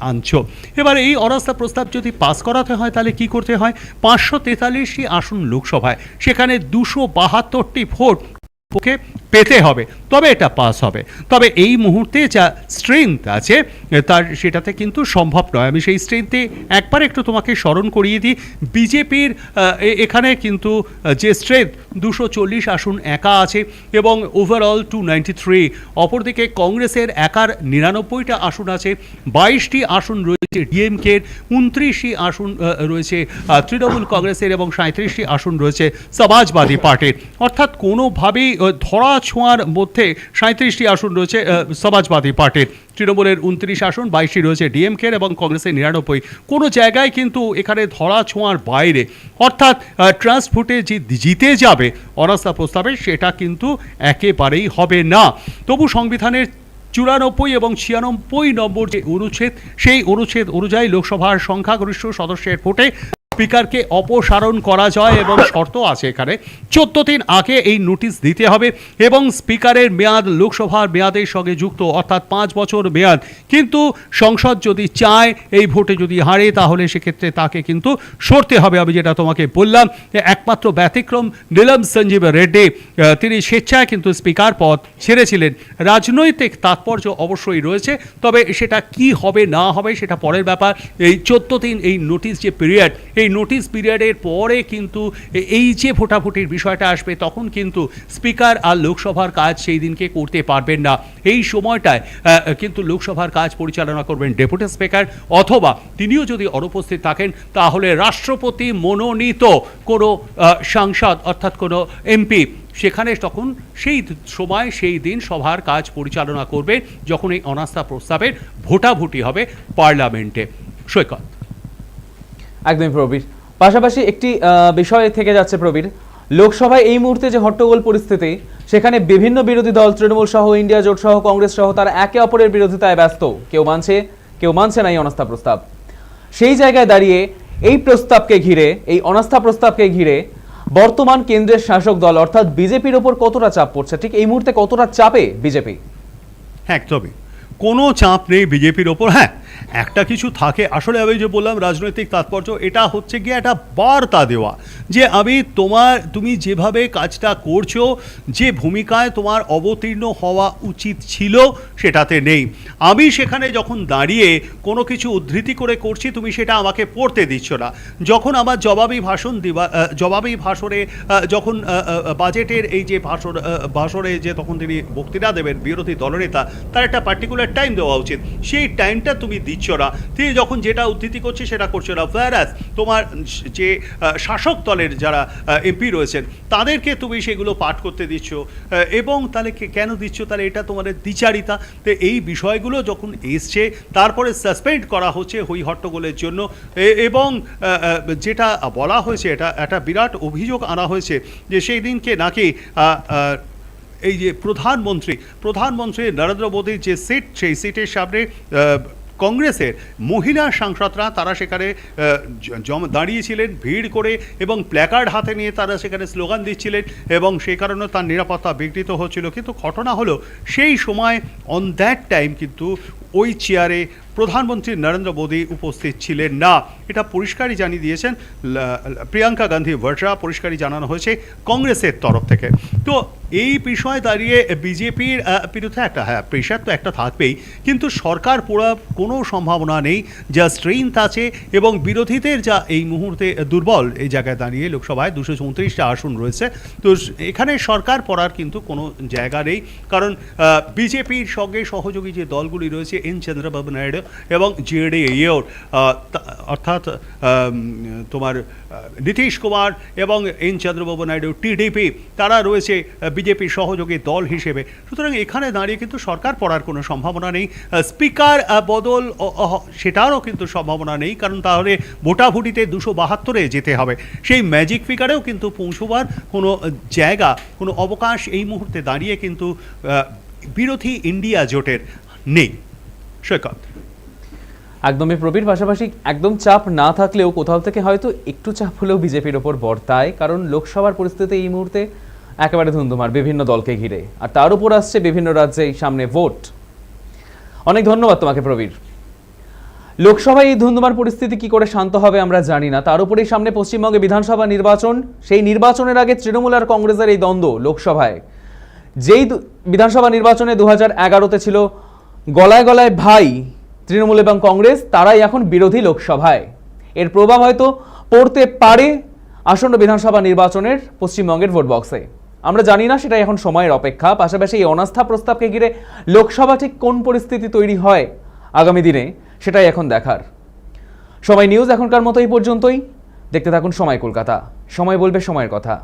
আনছো। এবার এই অরাস্তা প্রস্তাব যদি পাস করাতে হয়, তাহলে কি করতে হয়? পাঁচশো তেতাল্লিশটি আসন লোকসভায়। সেখানে দুশো বাহাত্তরটি ভোট পক্ষে পেতে হবে, তবে এটা পাস হবে। তবে এই মুহূর্তে যা স্ট্রেংথ আছে, তার সেটাতে কিন্তু সম্ভব নয়। আমি সেই স্ট্রেংথে একবার একটু তোমাকে স্মরণ করিয়ে দিই। বিজেপির এখানে কিন্তু যে স্ট্রেংথ দুশো চল্লিশ আসন একা আছে এবং ওভারঅল টু নাইনটি থ্রি অপরদিকে কংগ্রেসের একার নিরানব্বইটা আসন আছে, বাইশটি আসন রয়েছে ডিএমকের উনত্রিশটি আসন রয়েছে তৃণমূল কংগ্রেসের এবং সাঁত্রিশটি আসন রয়েছে সমাজবাদী পার্টির। অর্থাৎ কোনোভাবেই ধরা ছোঁয়ার মধ্যে সাঁত্রিশটি আসন রয়েছে সমাজবাদী পার্টির। তৃণমূলের উনত্রিশ আসন, বাইশটি রয়েছে ডিএমকের এবং কংগ্রেসের নিরানব্বই। কোনো জায়গায় কিন্তু এখানে ধরা ছোঁয়ার বাইরে। অর্থাৎ ট্রান্স ফুটে যে জিতে যাবে, অনাস্থা প্রস্তাবে সেটা কিন্তু একেবারেই হবে না। তবু সংবিধানের চুরানব্বই এবং ছিয়ানব্বই নম্বর যে অনুচ্ছেদ, সেই অনুচ্ছেদ অনুযায়ী লোকসভার সংখ্যাগরিষ্ঠ সদস্যের ভোটে স্পিকারকে অপসারণ করা যায় এবং শর্ত আছে এখানে। চোদ্দ দিন আগে এই নোটিশ দিতে হবে এবং স্পিকারের মেয়াদ লোকসভার মেয়াদের সঙ্গে যুক্ত, অর্থাৎ পাঁচ বছর মেয়াদ। কিন্তু সংসদ যদি চায় এই ভোটে যদি হারে, তাহলে সেক্ষেত্রে তাকে কিন্তু সরতে হবে, আমি যেটা তোমাকে বললাম। একমাত্র ব্যতিক্রম নীলম সঞ্জীব রেড্ডি তিনি স্বেচ্ছায় কিন্তু স্পিকার পদ ছেড়েছিলেন। রাজনৈতিক তাৎপর্য অবশ্যই রয়েছে, তবে সেটা কি হবে না হবে সেটা পরের ব্যাপার। এই চোদ্দ দিন এই নোটিশ যে পিরিয়ড, এই নোটিশ পিরিয়ডের পরে কিন্তু এই যে ভোটাভুটির বিষয়টা আসবে, তখন কিন্তু স্পিকার আর লোকসভার কাজ সেই দিনকে করতে পারবেন না। এই সময়টায় কিন্তু লোকসভার কাজ পরিচালনা করবেন ডেপুটি স্পিকার অথবা তিনিও যদি অনুপস্থিত থাকেন, তাহলে রাষ্ট্রপতি মনোনীত কোনো সাংসদ অর্থাৎ কোনো এমপি সেখানে তখন সেই সময়, সেই দিন সভার কাজ পরিচালনা করবে, যখন এই অনাস্থা প্রস্তাবের ভোটাভুটি হবে পার্লামেন্টে। সৈকত। একদমই প্রবীর। পাশাপাশি একটি বিষয় থেকে যাচ্ছে প্রবীর। লোকসভায় এই মুহূর্তে যে হট্টগোল পরিস্থিতি, সেখানে বিভিন্ন বিরোধী দল, তৃণমূল সহ, ইন্ডিয়া জোট সহ, কংগ্রেস সহ, তারা একে অপরের বিরোধিতায় ব্যস্ত। কেউ মানছে কেউ মানছে না এই অনাস্থা প্রস্তাব। সেই জায়গায় দাঁড়িয়ে এই প্রস্তাবকে ঘিরে, এই অনাস্থা প্রস্তাবকে ঘিরে বর্তমান কেন্দ্রের শাসক দল, অর্থাৎ বিজেপির ওপর কতটা চাপ পড়ছে, ঠিক এই মুহূর্তে কতটা চাপে বিজেপি? হ্যাঁ একদমই কোনো চাপ নেই বিজেপির ওপর। হ্যাঁ একটা কিছু থাকে। আসলে আমি যে বললাম, রাজনৈতিক তাৎপর্য, এটা হচ্ছে গিয়ে একটা বার্তা দেওয়া। যে আমি তোমার, তুমি যেভাবে কাজটা করছ, যে ভূমিকায় তোমার অবতীর্ণ হওয়া উচিত ছিল, সেটাতে নেই। আমি সেখানে যখন দাঁড়িয়ে কোনো কিছু উদ্ধৃতি করে করছি, তুমি সেটা আমাকে পড়তে দিচ্ছ না। যখন আমার জবাবি ভাষণ দিবা জবাবি ভাষণে যখন বাজেটের এই যে ভাষণ ভাষণে যে তখন তিনি বক্তৃতা দেবেন, বিরোধী দলনেতা, তার একটা পার্টিকুলার টাইম দেওয়া উচিত। সেই টাইমটা তুমি দিচ্ছ না তিনি যখন যেটা উদ্ধৃতি করছে, সেটা করছ না। ফ্যারাস তোমার যে শাসক দলের যারা এমপি রয়েছেন, তাদেরকে তুমি সেগুলো পাঠ করতে দিচ্ছ এবং তাহলে কেন দিচ্ছ? তাহলে এটা তোমাদের দ্বিচারিতা। তো এই বিষয়গুলো যখন এসছে, তারপরে সাসপেন্ড করা হচ্ছে হই হট্টগোলের জন্য। এবং যেটা বলা হয়েছে, এটা, একটা বিরাট অভিযোগ আনা হয়েছে যে সেই দিনকে নাকি এই যে প্রধানমন্ত্রী প্রধানমন্ত্রী নরেন্দ্র মোদীর যে সিট সেই সিটের সামনে কংগ্রেসের মহিলা সাংসদরা তারা সেখানে জম- দাঁড়িয়েছিলেন ভিড় করে এবং প্ল্যাকার্ড হাতে নিয়ে তারা সেখানে স্লোগান দিচ্ছিলেন এবং সেই কারণে তার নিরাপত্তা বিঘ্নিত হচ্ছিল। কিন্তু ঘটনা হলো, সেই সময় অন দ্যাট টাইম কিন্তু ওই চেয়ারে প্রধানমন্ত্রী নরেন্দ্র মোদী উপস্থিত ছিলেন না। এটা পরিষ্কারই জানিয়ে দিয়েছেন প্রিয়াঙ্কা গান্ধী ভট্রা পরিষ্কারই জানানো হয়েছে কংগ্রেসের তরফ থেকে। তো এই বিষয়ে দাঁড়িয়ে বিজেপির বিরুদ্ধে একটা হ্যাঁ প্রেশার তো একটা থাকবেই, কিন্তু সরকার পুরা কোনো সম্ভাবনা নেই, যা স্ট্রেংথ আছে এবং বিরোধীদের যা এই মুহূর্তে দুর্বল এই জায়গায় দাঁড়িয়ে লোকসভায় দুশো চৌত্রিশটা আসন রয়েছে। তো এখানে সরকার পড়ার কিন্তু কোনো জায়গা নেই, কারণ বিজেপির সঙ্গে সহযোগী যে দলগুলি রয়েছে, এন চন্দ্রবাবু নাইডু এবং জেডিএর অর্থাৎ তোমার নীতিশ কুমার এবং এন চন্দ্রবাবু নাইডু টিডিপি তারা রয়েছে বিজেপির সহযোগী দল হিসেবে। সুতরাং এখানে দাঁড়িয়ে কিন্তু সরকার পড়ার কোনো সম্ভাবনা নেই। স্পিকার বদল সেটারও কিন্তু সম্ভাবনা নেই, কারণ তাহলে ভোটাভুটিতে দুশো বাহাত্তরে যেতে হবে। সেই ম্যাজিক ফিগারেও কিন্তু পৌঁছবার কোনো জায়গা, কোনো অবকাশ এই মুহূর্তে দাঁড়িয়ে কিন্তু বিরোধী ইন্ডিয়া জোটের নেই। সৈকত। একদমই প্রবীর, পাশাপাশি একদম চাপ না থাকলেও কোথাও থেকে হয়তো একটু চাপ হলেও বিজেপির ওপর বর্তায়, কারণ লোকসভার পরিস্থিতি এই মুহূর্তে একেবারে ধুন্ধুমার বিভিন্ন দলকে ঘিরে। আর তার উপর আসছে বিভিন্ন রাজ্যে সামনে ভোট। অনেক ধন্যবাদ তোমাকে, প্রবীর। লোকসভায় এই ধুন্ধুমার পরিস্থিতি কি করে শান্ত হবে আমরা জানি না। তার উপরেই সামনে পশ্চিমবঙ্গে বিধানসভা নির্বাচন। সেই নির্বাচনের আগে তৃণমূল আর কংগ্রেসের এই দ্বন্দ্ব লোকসভায়। যেই বিধানসভা নির্বাচনে দু হাজার এগারোতে ছিল গলায় গলায় ভাই তৃণমূল এবং কংগ্রেস, তারাই এখন বিরোধী লোকসভায়। এর প্রভাব হয়তো পড়তে পারে আসন্ন বিধানসভা নির্বাচনের পশ্চিমবঙ্গের ভোট বক্সে আমরা জানি না সেটা এখন সময়ের অপেক্ষা। পাশাপাশি এই অনাস্থা প্রস্তাবকে ঘিরে লোকসভা ঠিক কোন পরিস্থিতি তৈরি হয় আগামী দিনে, সেটাই এখন দেখার। সময় নিউজ এখনকার মতো এই পর্যন্তই। দেখতে থাকুন সময় কলকাতা। সময় বলবে সময়ের কথা।